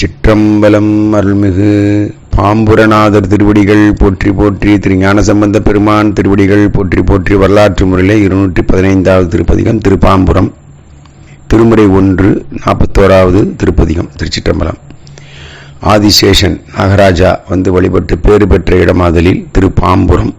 சிற்றம்பலம் அருள்மிகு பாம்புரநாதர் திருவடிகள் போற்றி போற்றி திரு ஞானசம்பந்த பெருமான் திருவடிகள் போற்றி போற்றி வரலாற்று முறையிலே இருநூற்றி பதினைந்தாவது திருப்பதிகம் திருப்பாம்புரம். திருமுறை ஒன்று நாற்பத்தோராவது திருப்பதிகம் திருச்சிற்றம்பலம். ஆதிசேஷன் நாகராஜா வந்து வழிபட்டு பேறு பெற்ற இடமாதலில் திருப்பாம்புரம்.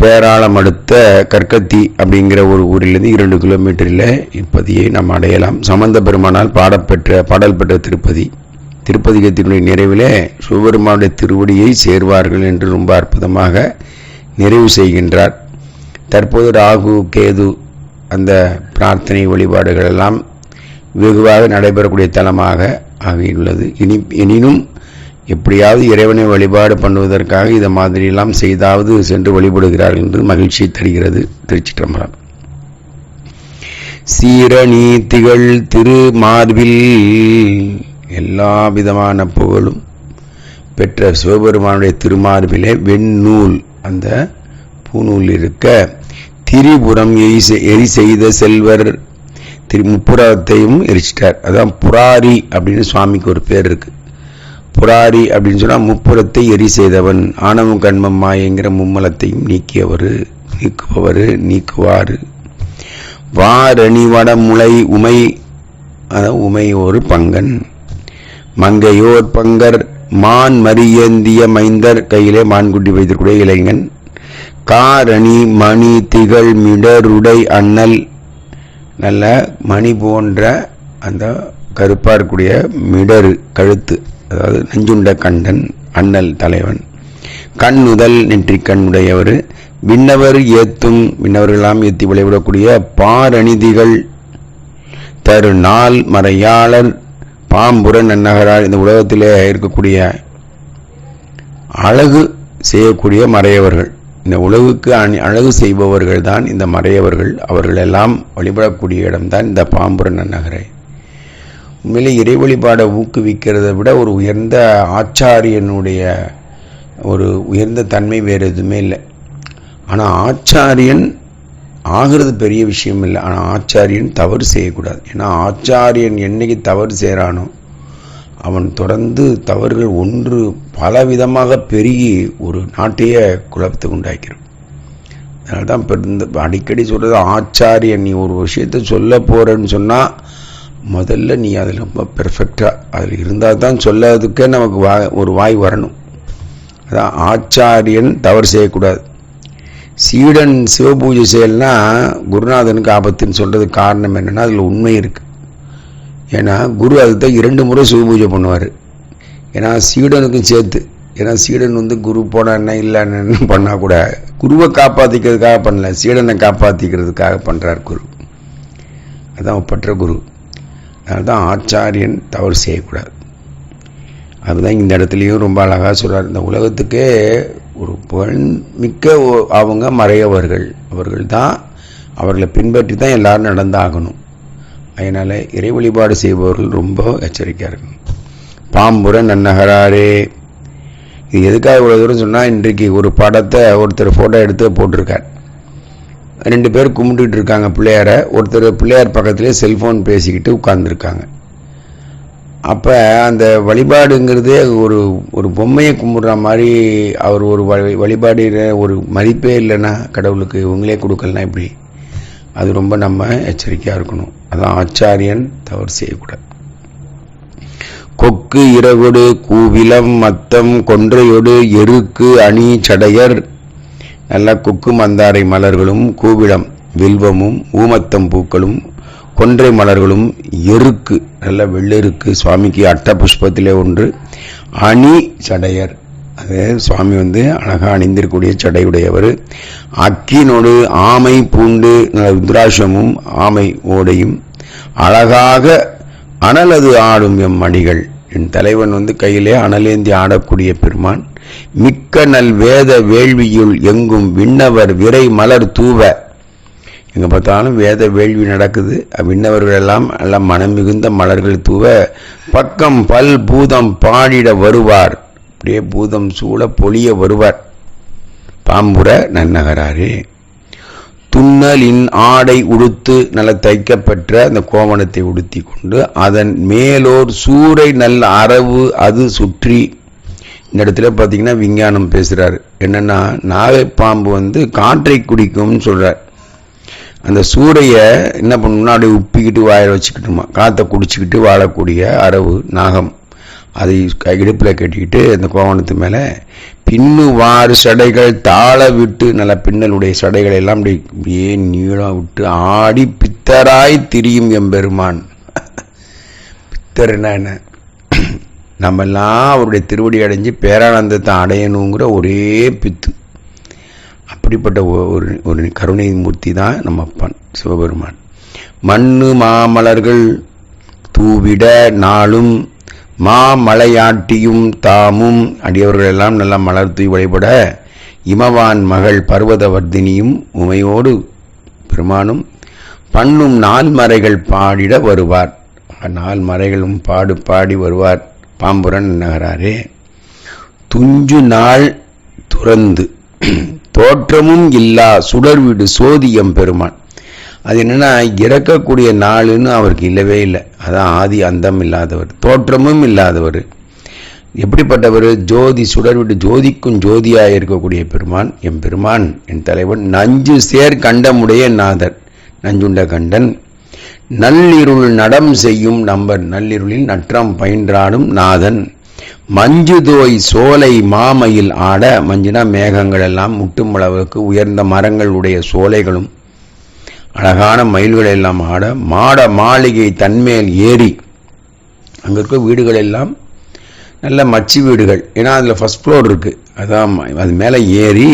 பேராளம் அடுத்த கற்கத்தி அப்படிங்கிற ஒரு ஊரிலிருந்து இரண்டு கிலோமீட்டரில் இப்பதியை நாம் அடையலாம். சம்பந்த பெருமானால் பாடப்பெற்ற பாடல் பெற்ற திருப்பதி. திருப்பதிகத்தினுடைய நிறைவிலே சிவபெருமானுடைய திருவடியை சேர்வார்கள் என்று ரொம்ப அற்புதமாக நிறைவு செய்கின்றார். தற்போது ராகு கேது அந்த பிரார்த்தனை வழிபாடுகள் எல்லாம் வெகுவாக நடைபெறக்கூடிய தலமாக ஆகியுள்ளது. இனி எனினும் எப்படியாவது இறைவனை வழிபாடு பண்ணுவதற்காக இதை மாதிரியெல்லாம் செய்தாவது சென்று வழிபடுகிறார்கள் என்று மகிழ்ச்சி தருகிறது திருச்சிற்றம்பலம். சீரநீத்திகள் திரு மார்பில் எல்லா விதமான புகழும் பெற்ற சிவபெருமானுடைய திருமார்பிலே வெண்ணூல் அந்த பூநூல் இருக்க திரிபுரம் எரி எரி செய்த செல்வர் திரு முப்புறத்தையும் எரிச்சிட்டார். அதான் புராரி அப்படின்னு சுவாமிக்கு ஒரு பேர் இருக்குது புராரி அப்படின்னு சொன்னால் முப்புறத்தை எரி செய்தவன் ஆணவம் கண்மம் மாயங்கிற மும்மலத்தையும் நீக்கியவர் நீக்குபவர் நீக்குவார். வாரணி வடமுலை உமை அதான் உமை ஒரு பங்கன். மங்கையோர் பங்கர் மான் மரியந்திய மைந்தர் கையிலே மான்குட்டி வைத்திருக்கூடிய இளைஞன். காரணி மணி திகழ் மிடருடை அண்ணல் நல்ல மணி போன்ற அந்த கருப்பாக இருக்கக்கூடிய மிடரு கழுத்து. அதாவது நஞ்சுண்ட கண்டன் அண்ணல் தலைவன். கண்ணுதல் நெற்றி கண்ணுடையவர் விண்ணவர் ஏத்தும் விண்ணவர்களாம் ஏத்தி விளைவிடக்கூடிய பாரணிதிகள். தரு நாள் மறையாளர் பாம்புர நன்னகரால் இந்த உலகத்திலே இருக்கக்கூடிய அழகு செய்யக்கூடிய மறையவர்கள். இந்த உலகுக்கு அணி- அழகு செய்பவர்கள் தான் இந்த மறையவர்கள். அவர்களெல்லாம் வழிபடக்கூடிய இடம்தான் இந்த பாம்புர நன்னகரை. உண்மையிலே இறை வழிபாடை ஊக்குவிக்கிறதை விட ஒரு உயர்ந்த ஆச்சாரியனுடைய ஒரு உயர்ந்த தன்மை வேறு எதுவுமே இல்லை. ஆனால் ஆச்சாரியன் ஆகிறது பெரிய விஷயம் இல்லை. ஆனால் ஆச்சாரியன் தவறு செய்யக்கூடாது. ஏன்னா ஆச்சாரியன் என்னைக்கு தவறு செய்கிறானோ அவன் தொடர்ந்து தவறுகள் ஒன்று பல விதமாக பெருகி ஒரு நாட்டையே குழப்பத்துக்கு உண்டாக்கிறோம் அதனால தான் பெருந்த அடிக்கடி சொல்கிறது ஆச்சாரியன் நீ ஒரு விஷயத்தை சொல்ல போகிறேன்னு சொன்னால் முதல்ல நீ அதில் ரொம்ப பெர்ஃபெக்டாக அதில் இருந்தால் தான் சொல்லாததுக்கே நமக்கு வாய் ஒரு வாய் வரணும். அதான் ஆச்சாரியன் தவறு செய்யக்கூடாது. சீடன் சிவபூஜை செயல்னா குருநாதனுக்கு ஆபத்துன்னு சொல்கிறதுக்கு காரணம் என்னென்னா அதில் உண்மை இருக்குது ஏன்னா குரு அதுதான் இரண்டு முறை சிவபூஜை பண்ணுவார். ஏன்னா சீடனுக்கும் சேர்த்து ஏன்னா சீடன் வந்து குரு போன என்ன இல்லைன்னு பண்ணால் கூட குருவை காப்பாற்றிக்கிறதுக்காக பண்ணல சீடனை காப்பாற்றிக்கிறதுக்காக பண்ணுறார் குரு. அதான் பற்ற குரு. அதனால தான் ஆச்சாரியன் தவறு செய்யக்கூடாது. அதுதான் இந்த இடத்துலையும் ரொம்ப அழகாக சொல்கிறார் இந்த உலகத்துக்கே ஒரு புகழ் மிக்க அவங்க மறையவர்கள். அவர்கள் தான் அவர்களை பின்பற்றி தான் எல்லாரும் நடந்தாகணும். அதனால் இறை வழிபாடு செய்பவர்கள் ரொம்ப எச்சரிக்கையாக இருக்கணும். பாம்புரை நன்னகராரே. இது எதுக்காக இவ்வளோ தூரம் சொன்னால் இன்றைக்கு ஒரு படத்தை ஒருத்தர் ஃபோட்டோ எடுத்து போட்டிருக்கார். ரெண்டு பேர் கும்பிட்டுக்கிட்டு இருக்காங்க பிள்ளையாரை. ஒருத்தர் பிள்ளையார் பக்கத்துலேயே செல்ஃபோன் பேசிக்கிட்டு உட்கார்ந்துருக்காங்க. அப்போ அந்த வழிபாடுங்கிறதே ஒரு ஒரு பொம்மையை கும்பிட்ற மாதிரி அவர் ஒரு வழி- வழிபாடு ஒரு மதிப்பே இல்லைன்னா கடவுளுக்கு இவங்களே கொடுக்கலனா இப்படி அது ரொம்ப நம்ம எச்சரிக்கையாக இருக்கணும். அதான் ஆச்சாரியன் தவறு செய்யக்கூடாது. கொக்கு இரவொடு கூவிலம் மத்தம் கொன்றையொடு எருக்கு அணி சடையர் நல்ல கொக்கு மந்தாரை மலர்களும் கூவிடம் வில்வமும் ஊமத்தம் பூக்களும் கொன்றை மலர்களும் எருக்கு நல்ல வெள்ளெருக்கு சுவாமிக்கு அட்ட புஷ்பத்திலே ஒன்று அணி சடையர். அது சுவாமி வந்து அழகா அணிந்திருக்கக்கூடிய சடையுடையவர். அக்கினோடு ஆமை பூண்டு நல்ல ருத்ராட்சமும் ஆமை ஓடையும் அழகாக அனலது ஆடும் எம் அணிகள். என் தலைவன் வந்து கையிலே அனலேந்தி ஆடக்கூடிய பெருமான். மிக்க நல் வேத வேள்வியுள் எங்கும் விண்ணவர் விரை மலர் தூவ. எங்க பார்த்தாலும் வேத வேள்வி நடக்குது. விண்ணவர்கள் எல்லாம் எல்லாம் மனம் மிகுந்த மலர்கள் தூவ. பக்கம் பல் பூதம் பாடிட வருவார். அப்படியே பூதம் சூழ பொழிய வருவார். பாம்புர நன்னகராரே. துண்ணலின் ஆடை உடுத்து நல்ல தைக்கப்பெற்ற அந்த கோவணத்தை உடுத்தி கொண்டு அதன் மேலோர் சூறை நல்ல அரவு அது சுற்றி இந்த இடத்துல பார்த்தீங்கன்னா விஞ்ஞானம் பேசுகிறாரு என்னென்னா நாகை பாம்பு வந்து காற்றை குடிக்கும்னு சொல்கிறார் அந்த சூடையை என்ன பண்ணணும்னா அப்படியே உப்பிக்கிட்டு வாயில் வச்சுக்கிட்டுமா காற்றை குடிச்சிக்கிட்டு வாழக்கூடிய அரவு நாகம். அதை கை இடுப்புல கட்டிக்கிட்டு அந்த கோவணத்து மேலே பின்னுவாறு சடைகள் தாள விட்டு நல்ல பின்னலுடைய சடைகள் எல்லாம் அப்படி அப்படியே நீளம் விட்டு ஆடி பித்தராய் திரியும் எம்பெருமான். பித்தர்னா என்ன? நம்மெல்லாம் அவருடைய திருவடி அடைஞ்சு பேரானந்தத்தை அடையணுங்கிற ஒரே பித்து. அப்படிப்பட்ட ஒரு ஒரு கருணை மூர்த்தி தான் நம்ம அப்பன் சிவபெருமான். மண்ணு மாமலர்கள் தூவிட நாளும் மாமலையாட்டியும் தாமும் அடியவர்கள் எல்லாம் நல்லா மலர் தூய் வழிபட இமவான் மகள் பர்வதவர்தினியும் உமையோடு பெருமானும் பண்ணும் நால்மறைகள் பாடிட வருவார். நால் மறைகளும் பாடு பாடி வருவார். பாம்புரன் நகராரே துஞ்சு நாள் துறந்து தோற்றமும் இல்லா சுடர்விடு சோதியம் பெருமான். அது என்னென்னா இறக்கக்கூடிய நாளுன்னு அவருக்கு இல்லவே இல்லை. அதான் ஆதி அந்தம் இல்லாதவர் தோற்றமும் இல்லாதவர். எப்படிப்பட்டவர்? ஜோதி சுடர்விட்டு ஜோதிக்கும் ஜோதியாக இருக்கக்கூடிய பெருமான் எம் பெருமான் என் தலைவன் நஞ்சு சேர் கண்டமுடைய நாதர் நஞ்சுண்ட கண்டன் நள்ளிருள் நடம் செய்யும் நம்பர். நள்ளிருளில் நற்றம் பயின்றாடும் நாதன். மஞ்சுதோய் சோலை மாமையில் ஆட மஞ்சுனா மேகங்கள் எல்லாம் முட்டும் அளவுக்கு உயர்ந்த மரங்களுடைய சோலைகளும் அழகான மயில்கள் எல்லாம் ஆட மாட மாளிகை தன்மேல் ஏறி அங்கே இருக்க வீடுகள் எல்லாம் நல்ல மச்சி வீடுகள். ஏன்னா அதில் ஃபஸ்ட் ஃப்ளோர் இருக்குது அதான் அது மேலே ஏறி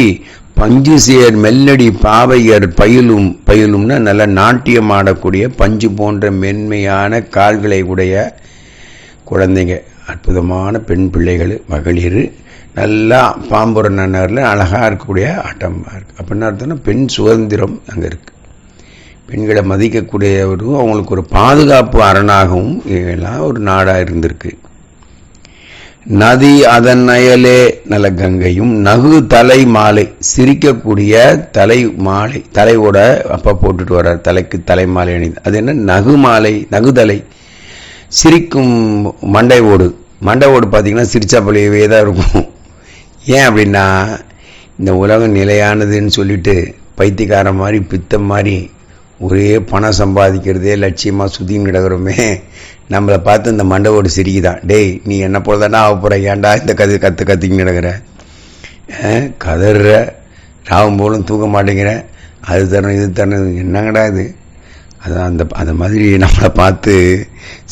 பஞ்சு சேர் மெல்லடி பாவையர் பயிலும் பயிலும்னா நல்ல நாட்டியம் ஆடக்கூடிய பஞ்சு போன்ற மென்மையான கால்களை உடைய குழந்தைங்க. அற்புதமான பெண் பிள்ளைகள் மகளிர் நல்லா பாம்புர நன்னரில் அழகாக இருக்கக்கூடிய ஆட்டமாக இருக்குது அப்படின்னா அர்த்தம்னா பெண் சுதந்திரம் அங்கே இருக்குது பெண்களை மதிக்கக்கூடியவரும் அவங்களுக்கு ஒரு பாதுகாப்பு அரணாகவும் எல்லாம் ஒரு நாடாக இருந்திருக்கு. நதி அதன் அயலே நல கங்கையும் நகு தலை மாலை சிரிக்கக்கூடிய தலை மாலை தலையோட அப்பா போட்டுட்டு வர்றார் தலைக்கு தலை மாலை அணிந்து. அது என்ன? நகு மாலை நகுதலை சிரிக்கும் மண்டை ஓடு. மண்டை ஓடு பார்த்தீங்கன்னா சிரிச்சா தான் இருக்கும். ஏன் அப்படின்னா இந்த உலகம் நிலையானதுன்னு சொல்லிட்டு பைத்தியக்காரன் மாதிரி பித்தம் மாதிரி ஒரே பணம் சம்பாதிக்கிறதே லட்சியமாக சுத்தின்னு கிடக்கிறோமே. நம்மளை பார்த்து இந்த மண்டவோடு சிரிக்குதான் டேய் நீ என்ன போல தானே ஆக போகிற ஏன்டா இந்த கதை கற்று கத்திக்கின்னு கிடக்குற? கதற ராவும் போலும் தூக்க மாட்டேங்கிற. அது தரணும் இது தரணும். என்னங்கடா இது? அதான் அந்த அந்த மாதிரி நம்மளை பார்த்து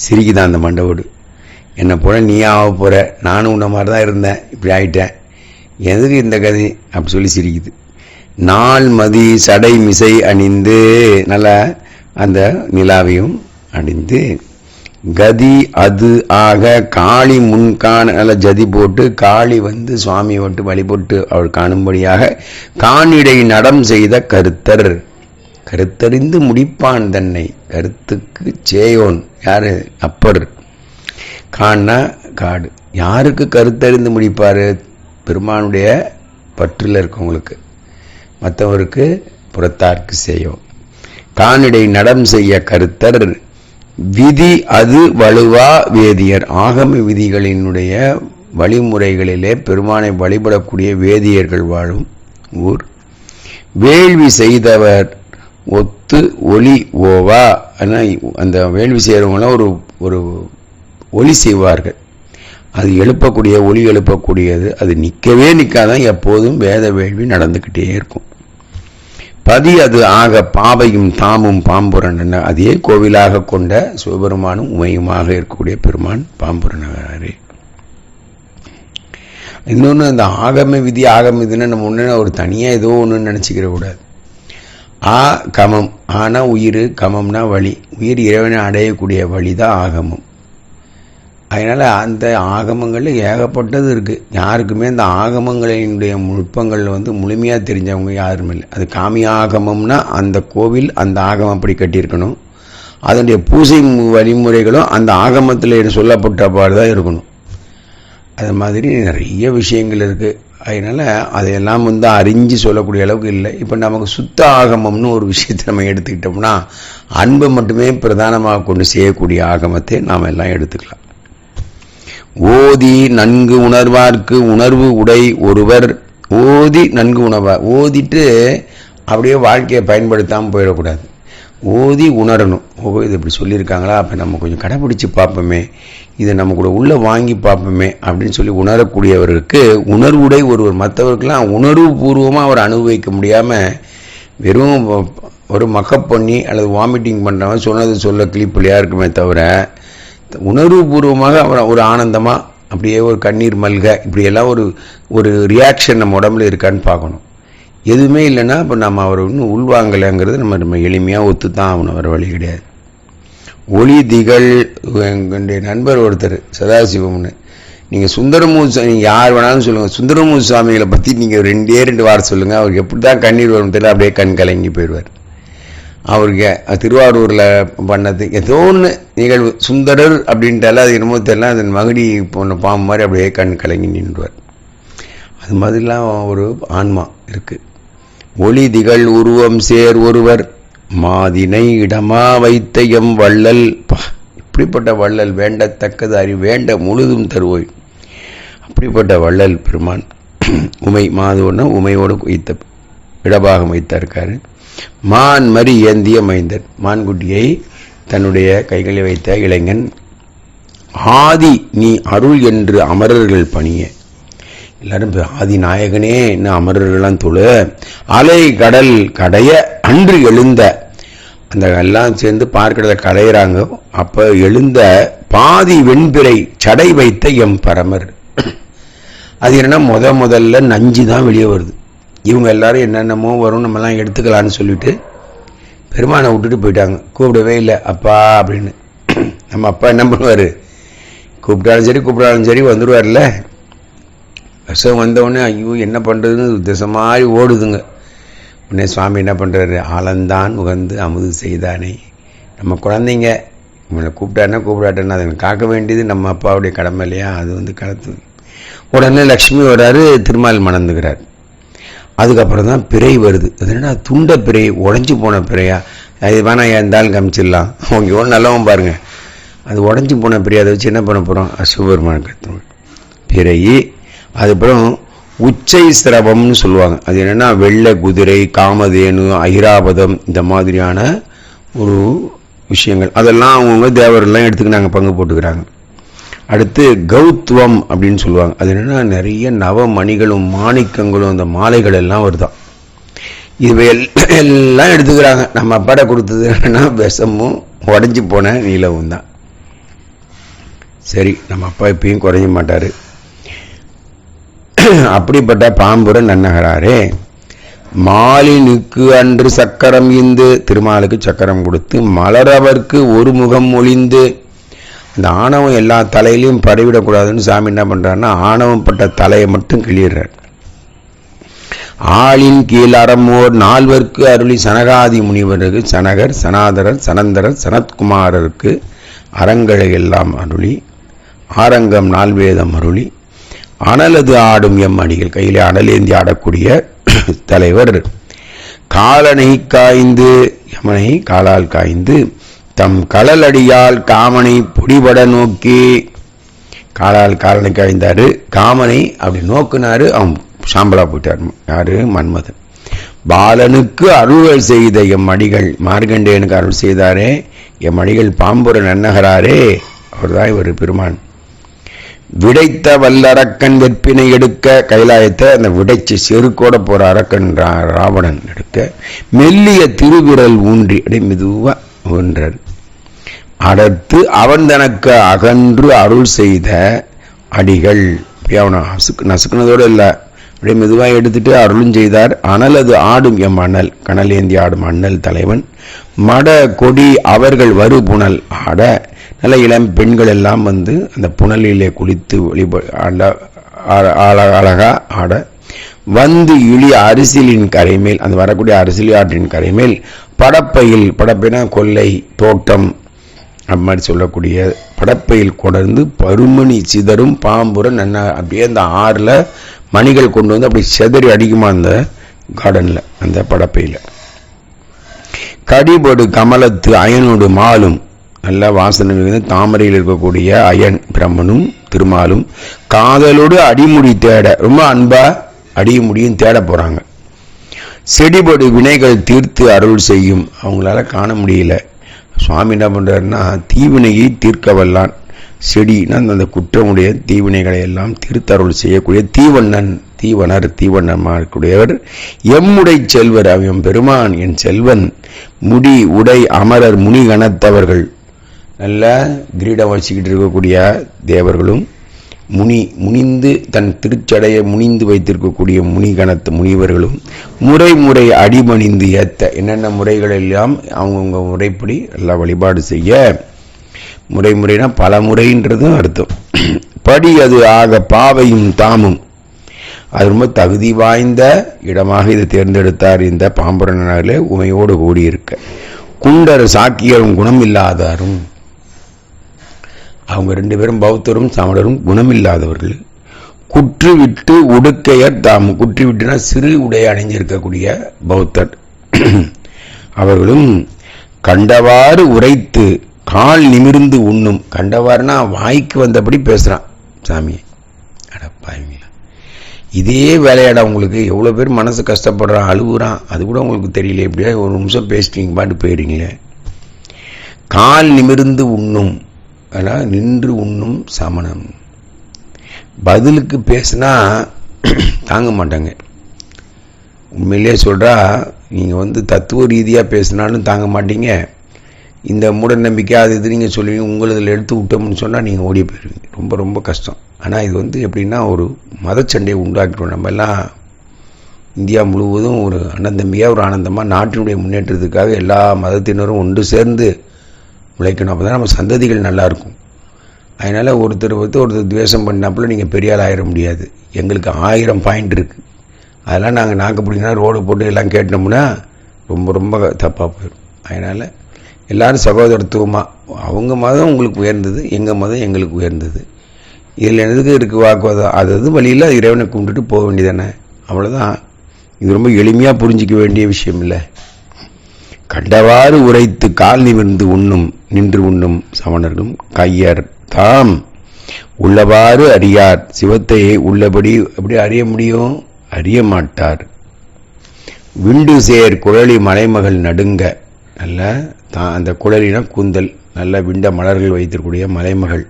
சிரிக்குதான் அந்த மண்டவோடு? என்னை போல நீ ஆக போகிற நானும் உன்ன மாதிரி தான் இருந்தேன். இப்படி ஆகிட்டேன் எதுக்கு இந்த கதை? அப்படி சொல்லி சிரிக்குது. நாள் மதி சடை மிசை அணிந்து நல்லா அந்த நிலாவையும் அணிந்து கதி அது ஆக காளி முன்காண ஜதி போட்டு காளி வந்து சுவாமியை விட்டு வழிபட்டு அவள் காணும்படியாக காணிடை நடம் செய்த கருத்தர். கருத்தறிந்து முடிப்பான் தன்னை. கருத்துக்கு சேயோன். யாரு? அப்பர். கான்னா காடு. யாருக்கு கருத்தறிந்து முடிப்பாரு? பெருமானுடைய பற்றில் இருக்கவங்களுக்கு. மற்றவருக்கு புறத்தார்க்கு செய்யும் காணிடை நடம் செய்ய கருத்தர். விதி அது வலுவா வேதியர். ஆகம விதிகளினுடைய வழிமுறைகளிலே பெருமானை வழிபடக்கூடிய வேதியர்கள் வாழும் ஊர். வேள்வி செய்தவர் ஒத்து ஒளி ஓவா. ஆனால் அந்த வேள்வி செய்கிறவங்களாம் ஒரு ஒரு ஒளி செய்வார்கள். அது எழுப்பக்கூடிய ஒளி எழுப்பக்கூடியது. அது நிற்கவே நிற்காதான் எப்போதும் வேத வேள்வி நடந்துக்கிட்டே இருக்கும். பதி அது ஆக பாவையும் தாமும் பாம்புரன் அதே கோவிலாக கொண்ட சிவபெருமானும் உமையுமாக இருக்கக்கூடிய பெருமான் பாம்புரனகரே இன்னொன்று அந்த ஆகம விதி ஆகம விதினா நம்ம ஒன்று ஒரு தனியாக ஏதோ ஒன்று நினச்சிக்கிற கூடாது. ஆ கமம். ஆனால் உயிர் கமம்னா வழி. உயிர் இறைவனை அடையக்கூடிய வழி தான் ஆகமம். அதனால் அந்த ஆகமங்களில் ஏகப்பட்டது இருக்குது யாருக்குமே அந்த ஆகமங்களினுடைய நுட்பங்கள் வந்து முழுமையாக தெரிஞ்சவங்க யாரும் இல்லை. அது காமி ஆகமம்னா அந்த கோவில் அந்த ஆகமம் அப்படி கட்டியிருக்கணும். அதனுடைய பூசை வழிமுறைகளும் அந்த ஆகமத்தில் சொல்லப்பட்டபாடு தான் இருக்கணும். அது மாதிரி நிறைய விஷயங்கள் இருக்குது அதனால் அதையெல்லாம் வந்து அறிஞ்சு சொல்லக்கூடிய அளவுக்கு இல்லை. இப்போ நமக்கு சுத்த ஆகமம்னு ஒரு விஷயத்தை நம்ம எடுத்துக்கிட்டோம்னா அன்பு மட்டுமே பிரதானமாக கொண்டு செய்யக்கூடிய ஆகமத்தை நாம் எல்லாம் எடுத்துக்கலாம். ஓதி நன்கு உணர்வார்க்கு உணர்வு உடை ஒருவர். ஓதி நன்கு உணர்வார் ஓதிட்டு அப்படியே வாழ்க்கையை பயன்படுத்தாமல் போயிடக்கூடாது. ஓதி உணரணும். ஓ இது இப்படி சொல்லியிருக்காங்களா? அப்போ நம்ம கொஞ்சம் கடைப்பிடிச்சு பார்ப்போமே. இதை நம்ம கூட உள்ளே வாங்கி பார்ப்போமே அப்படின்னு சொல்லி உணரக்கூடியவருக்கு உணர்வுடை ஒருவர். மற்றவருக்கெல்லாம் உணர்வு பூர்வமாக அவர் அனுபவிக்க முடியாமல் வெறும் ஒரு மக்கப் பண்ணி அல்லது வாமிட்டிங் பண்ணுறவன் சொன்னது சொல்ல கிளிப்பிள்ளையாக இருக்குமே தவிர உணர்வுபூர்வமாக அவர் ஒரு ஆனந்தமாக அப்படியே ஒரு கண்ணீர் மல்க இப்படியெல்லாம் ஒரு ஒரு ரியாக்ஷன் நம்ம உடம்புல இருக்கான்னு பார்க்கணும். எதுவுமே இல்லைன்னா இப்போ நம்ம அவர் இன்னும் உள்வாங்கலைங்கிறது நம்ம நம்ம எளிமையாக ஒத்து தான் ஆகணும் வர வழி கிடையாது. ஒளி திகழ் எங்களுடைய நண்பர் ஒருத்தர் சதாசிவம்னு. நீங்கள் சுந்தரமூர் நீங்கள் யார் வேணாலும் சொல்லுங்கள் சுந்தரமூர் சுவாமிகளை பற்றி நீங்கள் ரெண்டே ரெண்டு வாரம் சொல்லுங்கள் அவருக்கு எப்படி தான் கண்ணீர் வரும் தெரியல அப்படியே கண் கலங்கி போயிடுவார். அவருக்கு திருவாரூரில் பண்ணது. ஏதோ ஒன்று நிகழ்வு. சுந்தரர் அப்படின்ட்டால அது என்னமோ தெரியல. அதன் மகுடி போன பாம்பு மாதிரி அப்படியே கண் கலங்கி நின்றுவார். அது மாதிரிலாம் ஒரு ஆன்மா இருக்குது ஒளி திகழ் உருவம் சேர் ஒருவர் மாதினை இடமா வைத்த எம் வள்ளல் இப்படிப்பட்ட வள்ளல் வேண்டத்தக்கது அறி வேண்ட முழுதும் தருவோய். அப்படிப்பட்ட வள்ளல் பெருமான். உமை மாதுவன உமையோடு வைத்த இடபாகம் வைத்திருக்காரு. மான் மறி ஏந்திய மைந்தன். மான்குட்டியை தன்னுடைய கைகளில் வைத்த இளைஞன் ஆதி நீ அருள் என்று அமரர்கள் பணிய. எல்லாரும் ஆதி நாயகனே என்ன அமரர்கள்லாம் தொழு. அலை கடல் கடைய அன்று எழுந்த. அந்த எல்லாம் சேர்ந்து பார்க்கறத கடையிறாங்க அப்ப எழுந்த பாதி வெண்பிரை சடை வைத்த எம் பரமர். அது என்னன்னா முத முதல்ல நஞ்சு தான் வெளியே வருது. இவங்க எல்லாரும் என்னென்னமோ வரும் நம்மலாம் எடுத்துக்கலான்னு சொல்லிட்டு பெருமானை விட்டுட்டு போயிட்டாங்க. கூப்பிடவே இல்லை. அப்பா அப்படின்னு. நம்ம அப்பா என்ன பண்ணுவார்? கூப்பிட்டாலும் சரி கூப்பிட்டாலும் சரி வந்துடுவார்ல விஷம் வந்தவுடனே ஐயோ என்ன பண்ணுறதுன்னு திசை மாதிரி ஓடுதுங்க. உடனே சுவாமி என்ன பண்ணுறாரு ஆலந்தான் உகந்து அமுது செய்தானே. நம்ம குழந்தைங்க உங்களை கூப்பிட்டாருன்னா கூப்பிடாட்டேன்னா அதை காக்க வேண்டியது நம்ம அப்பாவுடைய கடமை இல்லையா அது வந்து கலத்து உடனே லக்ஷ்மி வர்றாரு திருமால் மணந்துக்கிறார். அதுக்கப்புறம் தான் பிறை வருது. அது என்ன துண்ட பிறை உடஞ்சி போன பிறையா? அது வேணா இருந்தாலும் கமிச்சிடலாம். அவங்க எவ்வளோ நல்லவன் பாருங்கள் அது உடஞ்சி போன பிறை அதை வச்சு என்ன பண்ண போகிறோம் சிவபெருமான் கத்து பிறை அதுக்கப்புறம் உச்சை சிரவம்னு சொல்லுவாங்க. அது என்னென்னா வெள்ளை குதிரை காமதேனு ஐராபதம் இந்த மாதிரியான ஒரு விஷயங்கள். அதெல்லாம் அவங்கவுங்க தேவரெல்லாம் எடுத்துக்கினாங்க பங்கு போட்டுக்கிறாங்க. அடுத்து கௌத்துவம் அப்படின்னு சொல்லுவாங்க. அது என்னென்னா நிறைய நவ மணிகளும் மாணிக்கங்களும் அந்த மாலைகள் எல்லாம் வருதான் இவை எல்லாம் எடுத்துக்கிறாங்க. நம்ம அப்பாட கொடுத்தது என்னன்னா விஷமும் உடஞ்சி போன நீளவும் தான். சரி நம்ம அப்பா இப்பயும் குறைஞ்ச மாட்டார். அப்படிப்பட்ட பாம்புரன் நன்னகராரே மாலினுக்கு அன்று சக்கரம் இந்து திருமாலுக்கு சக்கரம் கொடுத்து மலரவர்க்கு ஒரு முகம் ஒளிந்து இந்த ஆணவம் எல்லா தலையிலையும் பரவிடக்கூடாதுன்னு சாமி என்ன பண்ணுறாருன்னா ஆணவம் பட்ட தலையை மட்டும் கிளியிடுறார் ஆளின் கீழ் அறமோர் நால்வர்க்கு அருளி சனகாதி முனிவருக்கு சனகர் சனாதரர் சனந்தரர் சனத்குமாரருக்கு அறங்களை எல்லாம் அருளி ஆரங்கம் நால்வேதம் அருளி அனலது ஆடும் எம் அடிகள் கையிலே அனலேந்தி ஆடக்கூடிய தலைவர். காலனை காய்ந்து யமனை காலால் காய்ந்து தம் கடலடியால் காமனை பொடிபட நோக்கி. காலால் காலனை கழிந்தாரு காமனை அப்படி நோக்குனாரு. அவன் சாம்பலா போயிட்டார். யாரு? மன்மதன். பாலனுக்கு அருள் செய்த எம் அடிகள். மார்கண்டேனுக்கு அருள் செய்தாரே. எம் அடிகள் பாம்புர நன்னகராரே அவர்தான் இவர் பெருமான். விடைத்த வல்ல அரக்கன் வெற்பினை எடுக்க கைலாயத்தை அந்த விடைச்சு செருக்கோட போற அரக்கன் ராவணன் எடுக்க மெல்லிய திருவிரல் ஊன்றி. அப்படியே மெதுவா. ஒன்றன். அடுத்து அவன் தனக்கு அகன்று அருள் செய்த அடிகள். அவனை அசுக்கு நசுக்குனதோடு இல்லை. அப்படியே மெதுவாக எடுத்துட்டு அருளும் செய்தார். அனல் அது ஆடும் எம் அண்ணல் ஏந்தி ஆடும் அண்ணல் தலைவன். மட கொடி அவர்கள் வரு புனல். ஆட நல்ல இளம் பெண்கள் எல்லாம் வந்து அந்த புனலிலே குளித்து வழிப அழகா ஆட வந்து இழி அரிசிலின் கரைமேல் அந்த வரக்கூடிய அரிசிலி ஆற்றின் கரைமேல் படப்பையில் படப்பினா கொல்லை தோட்டம் அது மாதிரி சொல்லக்கூடிய படப்பையில் கொடர்ந்து பருமணி சிதறும் பாம்புற நன்ன அப்படியே அந்த ஆறில் மணிகள் கொண்டு வந்து அப்படி செதறி அடிக்குமா அந்த கார்டனில் அந்த படப்பையில். கடிபடு கமலத்து அயனோடு மாலும் நல்ல வாசனை மிகுந்த தாமரையில் இருக்கக்கூடிய அயன் பிரம்மனும் திருமாலும் காதலோடு அடிமுடி தேட ரொம்ப அன்பாக அடிமுடியும் தேட போகிறாங்க செடிபடு வினைகள் தீர்த்து அருள் செய்யும். அவங்களால காண முடியல. சுவாமி என்ன பண்ணுறாருன்னா தீவினையை தீர்க்க வல்லான் செடினா அந்த குற்றமுடைய தீவினைகளை எல்லாம் தீர்த்தருள் செய்யக்கூடிய தீவண்ணன் தீவனர் தீவண்ணமாக்கூடியவர் எம்முடை செல்வர் அவன் பெருமான் என் செல்வன். முடி உடை அமரர் முனி கணத்தவர்கள் நல்ல கிரீடம் வச்சுக்கிட்டு இருக்கக்கூடிய தேவர்களும் முனி முனிந்து தன் திருச்சடையை முனிந்து வைத்திருக்கக்கூடிய முனிகணத்து முனிவர்களும் முறை முறை அடிபணிந்து ஏத்த என்னென்ன முறைகள் எல்லாம் அவங்கவுங்க முறைப்படி எல்லாம் வழிபாடு செய்ய. முறை முறைனா பல முறைன்றதும் அர்த்தம். படி அது ஆக பாவையும் தாமும். அது ரொம்ப தகுதி வாய்ந்த இடமாக இதை தேர்ந்தெடுத்தார் இந்த பாம்புர உமையோடு கூடியிருக்க. குண்டர் சாக்கியரும் குணமில்லாதாரும் அவங்க ரெண்டு பேரும் பௌத்தரும் சமணரும் குணமில்லாதவர்கள். குற்று விட்டு உடுக்கையர் தாம். குற்றி விட்டுனா சிறு உடைய அணிஞ்சிருக்கக்கூடிய பௌத்தர். அவர்களும் கண்டவாறு உரைத்து கால் நிமிர்ந்து உண்ணும். கண்டவாறுனா வாய்க்கு வந்தபடி பேசுகிறான் சாமியை. அடப்பாய்மையா இதே வேலையாடா உங்களுக்கு. எவ்வளோ பேர் மனசு கஷ்டப்படுறான் அழுகுறான். அது கூட உங்களுக்கு தெரியல எப்படியா ஒரு நிமிஷம் பேசிட்டீங்க பாட்டு போயிடுறீங்களே. கால் நிமிர்ந்து உண்ணும். அதனால் நின்று உண்ணும் சமணம். பதிலுக்கு பேசினா தாங்க மாட்டாங்க. உண்மையிலே சொல்கிறா நீங்கள் வந்து தத்துவ ரீதியாக பேசினாலும் தாங்க மாட்டீங்க. இந்த மூட நம்பிக்கை அது இது நீங்கள் சொல்லுவீங்க உங்களதில் எடுத்து விட்டோம்னு சொன்னால் நீங்கள் ஓடி போயிடுவீங்க ரொம்ப ரொம்ப கஷ்டம். ஆனால் இது வந்து எப்படின்னா ஒரு மதச்சண்டையை உண்டாக்கிட்டோம் நம்ம எல்லாம் இந்தியா முழுவதும் ஒரு அனந்தம்பியாக ஒரு ஆனந்தமாக நாட்டினுடைய முன்னேற்றத்துக்காக எல்லா மதத்தினரும் ஒன்று சேர்ந்து உழைக்கணும். அப்போ தான் நம்ம சந்ததிகள் நல்லாயிருக்கும். அதனால் ஒருத்தர் வந்து ஒருத்தர் துவேஷம் பண்ணாப்புல நீங்கள் பெரிய ஆள் ஆயிட முடியாது. எங்களுக்கு ஆயிரம் பாயிண்ட் இருக்குது அதெல்லாம் நாங்கள் நாக்கு பிடிக்கினா ரோடு போட்டு எல்லாம் கேட்டோம்னா ரொம்ப ரொம்ப தப்பாக போயிடும் அதனால் எல்லாரும் சகோதரத்துவமாக அவங்க மதம் உங்களுக்கு உயர்ந்தது எங்கள் மதம் எங்களுக்கு உயர்ந்தது. இதில் எதுக்கு இருக்குது வாக்குவாதம் அது அது வழியில் இறைவனை கும்பிட்டுட்டு போக வேண்டியதானே அவ்வளோதான் இது ரொம்ப எளிமையாக புரிஞ்சிக்க வேண்டிய விஷயம் இல்லை. கண்டவாறு உரைத்து கால் நிமிர்ந்து உண்ணும் நின்று உண்ணும் சமணர்களும் கையர் தாம் உள்ளவாறு அறியார் சிவத்தை உள்ளபடி எப்படி அறிய முடியும்? அறிய மாட்டார். விண்டு சேர் குழலி மலைமகள் நடுங்க. நல்ல தான் அந்த குழலினா கூந்தல் நல்ல விண்ட மலர்கள் வைத்திருக்கூடிய மலைமகள்.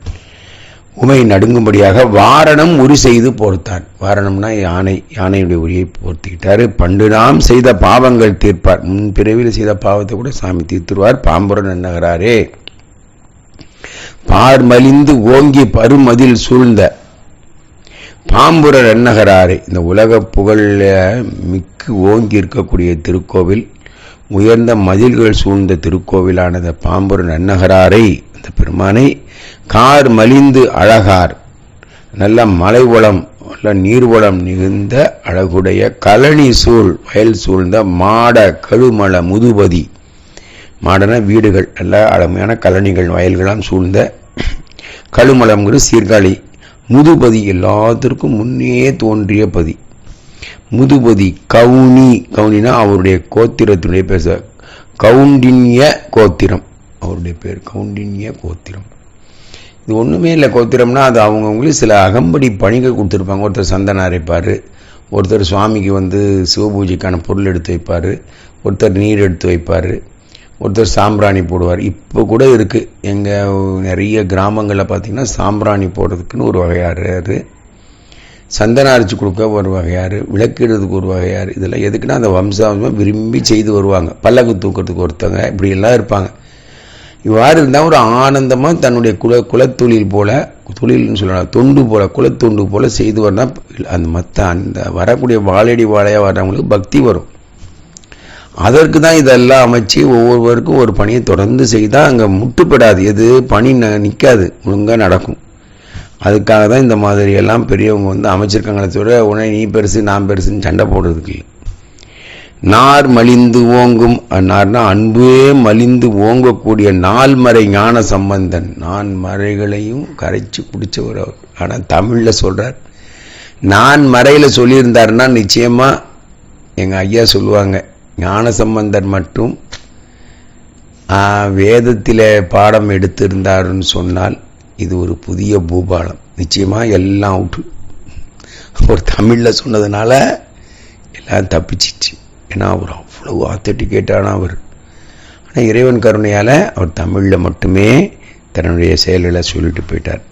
உமை நடுங்கும்படியாக வாரணம் உரி செய்து போர்த்தான் வாரணம்னா யானை யானையுடைய உரியை போர்த்திக்கிட்டாரு. பண்டு நாம் செய்த பாவங்கள் தீர்ப்பார். முன் பிறவியில் செய்த பாவத்தை கூட சாமி தீர்த்துருவார். பாம்புரன் என்னகிறாரே பார்மலிந்து ஓங்கி பருமதில் சூழ்ந்த பாம்புரர் என்னகிறாரே இந்த உலக புகழ மிக்கு ஓங்கி இருக்கக்கூடிய திருக்கோவில் உயர்ந்த மதில்கள் சூழ்ந்த திருக்கோவிலானது. பாம்புரன் அன்னகராரை அந்த பெருமானை கார் மலிந்து அழகார். நல்ல மலை வளம் நல்ல நீர்வளம் மிகுந்த அழகுடைய கழனி சூழ் வயல் சூழ்ந்த மாட கழுமல முதுபதி. மாடன வீடுகள் நல்ல அழமையான கழனிகள் வயல்களாம் சூழ்ந்த கழுமலம்ங்கிற சீர்காழி. முதுபதி எல்லாத்திற்கும் முன்னே தோன்றிய பதி. முதுபதி கவுனி கவுனினா அவருடைய கோத்திரத்தினுடைய பேச கவுண்டின்ய கோத்திரம். அவருடைய பேர் கவுண்டின்ய கோத்திரம். இது ஒன்றுமே இல்லை கோத்திரம்னா அது அவங்கவுங்களுக்கு சில அகம்படி பணிகள் கொடுத்துருப்பாங்க. ஒருத்தர் சந்தனம் அரைப்பார் ஒருத்தர் சுவாமிக்கு வந்து சிவபூஜைக்கான பொருள் எடுத்து வைப்பார் ஒருத்தர் நீர் எடுத்து வைப்பார் ஒருத்தர் சாம்பிராணி போடுவார். இப்போ கூட இருக்குது எங்கள் நிறைய கிராமங்களில் பார்த்திங்கன்னா சாம்பிராணி போடுறதுக்குன்னு ஒரு வகையாரு சந்தனம் அரைச்சி கொடுக்க ஒரு வகையார் விளக்கிடுறதுக்கு ஒரு வகையார் இதெல்லாம் எதுக்குன்னா அந்த வம்சாவமாக விரும்பி செய்து வருவாங்க. பல்லக்கு தூக்கிறதுக்கு ஒருத்தவங்க இப்படியெல்லாம் இருப்பாங்க. இவ்வாறு இருந்தால் ஒரு ஆனந்தமாக தன்னுடைய குல குலத்தொழில் போல தொழில்னு சொல்லலாம் தொண்டு போல குலத்தொண்டு போல செய்து வரனா அந்த மற்ற அந்த வரக்கூடிய வாழடி வாழையாக வர்றவங்களுக்கு பக்தி வரும். அதற்கு தான் இதெல்லாம் அமைச்சு ஒவ்வொருவருக்கும் ஒரு பணியை தொடர்ந்து செய்தால் அங்கே முட்டுப்படாது. எது? பணி நிற்காது ஒழுங்காக நடக்கும். அதுக்காக தான் இந்த மாதிரியெல்லாம் பெரியவங்க வந்து அமைச்சிருக்காங்களே தவிர உடனே நீ பெருசு நான் பெருசுன்னு சண்டை போடுறதுக்கு இல்லை. நார் மலிந்து ஓங்கும் நார்னா அன்பே மலிந்து ஓங்கக்கூடிய நால்மறை ஞான சம்பந்தன். நான் மறைகளையும் கரைச்சி குடிச்சவர் அவர். ஆனால் தமிழில் சொல்கிறார் நான் மறையில் சொல்லியிருந்தாருன்னா நிச்சயமாக எங்கள் ஐயா சொல்லுவாங்க ஞான சம்பந்தன் மட்டும் வேதத்தில் பாடம் எடுத்திருந்தாருன்னு சொன்னால் இது ஒரு புதிய பூபாலம். நிச்சயமாக எல்லாம் அவுட்டு. ஒரு தமிழில் சொன்னதுனால எல்லாம் தப்பிச்சிச்சு. ஏன்னா அவர் அவ்வளோ ஆத்தட்டிகேட்டான அவர். ஆனால் இறைவன் கருணையால் அவர் தமிழில் மட்டுமே தன்னுடைய செயல்களை சொல்லிட்டு போயிட்டார்.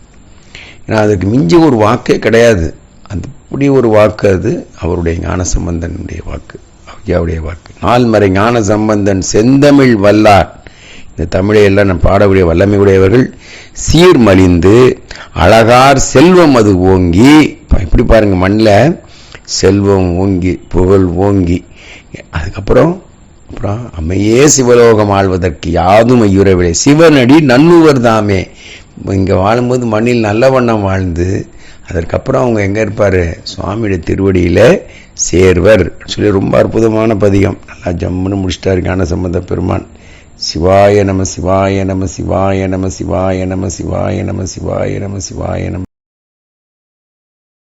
ஏன்னா அதுக்கு மிஞ்சி ஒரு வாக்கே கிடையாது. அந்த அப்படி ஒரு வாக்கு அது அவருடைய ஞான சம்பந்தனுடைய வாக்கு ஐயாவுடைய வாக்கு. நால்மறை ஞான சம்பந்தன் செந்தமிழ் வல்லார். இந்த தமிழை எல்லாம் நான் பாடக்கூடிய வல்லமை உடையவர்கள் சீர்மலிந்து அழகார் செல்வம் அது ஓங்கி இப்படி பாருங்க மண்ணில் செல்வம் ஓங்கி புகழ் ஓங்கி அதுக்கப்புறம் அப்புறம் அம்மையே சிவலோகம் ஆழ்வதற்கு யாதும் ஐயுறவில்லை. சிவனடி நன்னுவர் தாமே. இங்கே வாழும்போது மண்ணில் நல்ல வண்ணம் வாழ்ந்து அதற்கப்புறம் அவங்க எங்கே இருப்பார்? சுவாமியுடைய திருவடியில் சேர்வர். சொல்லி ரொம்ப அற்புதமான பதிகம். நல்லா ஜம்முன்னு முடிச்சிட்டாரு ஞான சம்பந்த பெருமான். சிவாய நம சிவாய நம சிவாய நம சிவாய நம சிவாய நம சிவாய நம சிவாய நம